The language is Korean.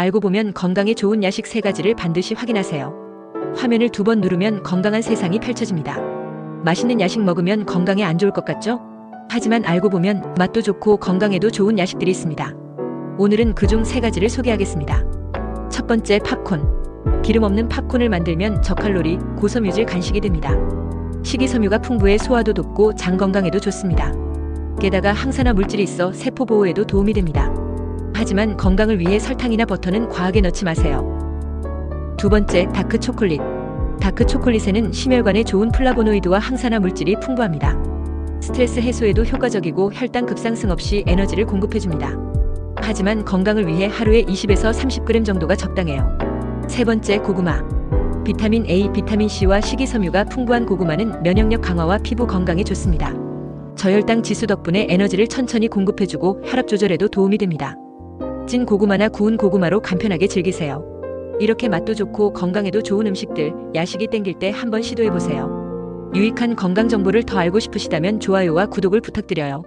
알고 보면 건강에 좋은 야식 세 가지를 반드시 확인하세요. 화면을 두 번 누르면 건강한 세상이 펼쳐집니다. 맛있는 야식 먹으면 건강에 안 좋을 것 같죠? 하지만 알고 보면 맛도 좋고 건강에도 좋은 야식들이 있습니다. 오늘은 그중 세 가지를 소개하겠습니다. 첫 번째 팝콘. 기름 없는 팝콘을 만들면 저칼로리, 고섬유질 간식이 됩니다. 식이섬유가 풍부해 소화도 돕고 장 건강에도 좋습니다. 게다가 항산화 물질이 있어 세포 보호에도 도움이 됩니다. 하지만 건강을 위해 설탕이나 버터는 과하게 넣지 마세요. 두 번째 다크 초콜릿. 다크 초콜릿에는 심혈관에 좋은 플라보노이드와 항산화 물질이 풍부합니다. 스트레스 해소에도 효과적이고 혈당 급상승 없이 에너지를 공급해줍니다. 하지만 건강을 위해 하루에 20에서 30g 정도가 적당해요. 세 번째 고구마. 비타민 A, 비타민 C와 식이섬유가 풍부한 고구마는 면역력 강화와 피부 건강에 좋습니다. 저혈당 지수 덕분에 에너지를 천천히 공급해주고 혈압 조절에도 도움이 됩니다. 찐 고구마나 구운 고구마로 간편하게 즐기세요. 이렇게 맛도 좋고 건강에도 좋은 음식들, 야식이 땡길 때 한번 시도해보세요. 유익한 건강 정보를 더 알고 싶으시다면 좋아요와 구독을 부탁드려요.